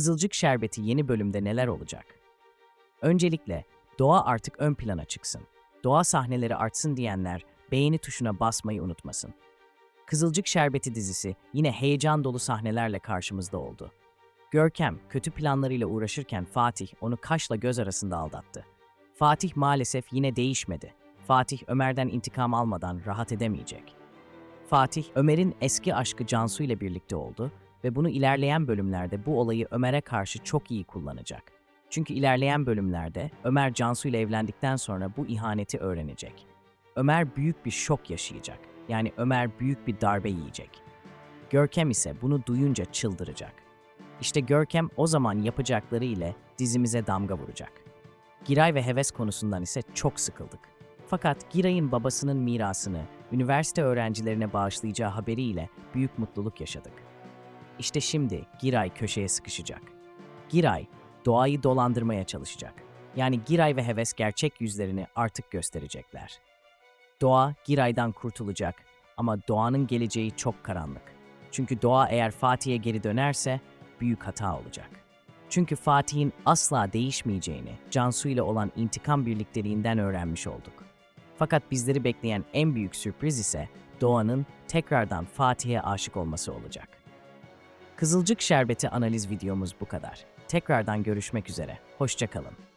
Kızılcık Şerbeti yeni bölümde neler olacak? Öncelikle doğa artık ön plana çıksın. Doğa sahneleri artsın diyenler beğeni tuşuna basmayı unutmasın. Kızılcık Şerbeti dizisi yine heyecan dolu sahnelerle karşımızda oldu. Görkem kötü planlarıyla uğraşırken Fatih onu kaşla göz arasında aldattı. Fatih maalesef yine değişmedi. Fatih Ömer'den intikam almadan rahat edemeyecek. Fatih, Ömer'in eski aşkı Cansu ile birlikte oldu ve bunu ilerleyen bölümlerde bu olayı Ömer'e karşı çok iyi kullanacak. Çünkü ilerleyen bölümlerde Ömer Cansu ile evlendikten sonra bu ihaneti öğrenecek. Ömer büyük bir şok yaşayacak. Yani Ömer büyük bir darbe yiyecek. Görkem ise bunu duyunca çıldıracak. İşte Görkem o zaman yapacakları ile dizimize damga vuracak. Giray ve heves konusundan ise çok sıkıldık. Fakat Giray'ın babasının mirasını üniversite öğrencilerine bağışlayacağı haberiyle büyük mutluluk yaşadık. İşte şimdi Giray köşeye sıkışacak. Giray, doğayı dolandırmaya çalışacak. Yani Giray ve Heves gerçek yüzlerini artık gösterecekler. Doğa Giray'dan kurtulacak ama Doğan'ın geleceği çok karanlık. Çünkü Doğa eğer Fatih'e geri dönerse büyük hata olacak. Çünkü Fatih'in asla değişmeyeceğini Cansu ile olan intikam birlikteliğinden öğrenmiş olduk. Fakat bizleri bekleyen en büyük sürpriz ise Doğan'ın tekrardan Fatih'e aşık olması olacak. Kızılcık Şerbeti analiz videomuz bu kadar. Tekrardan görüşmek üzere. Hoşçakalın.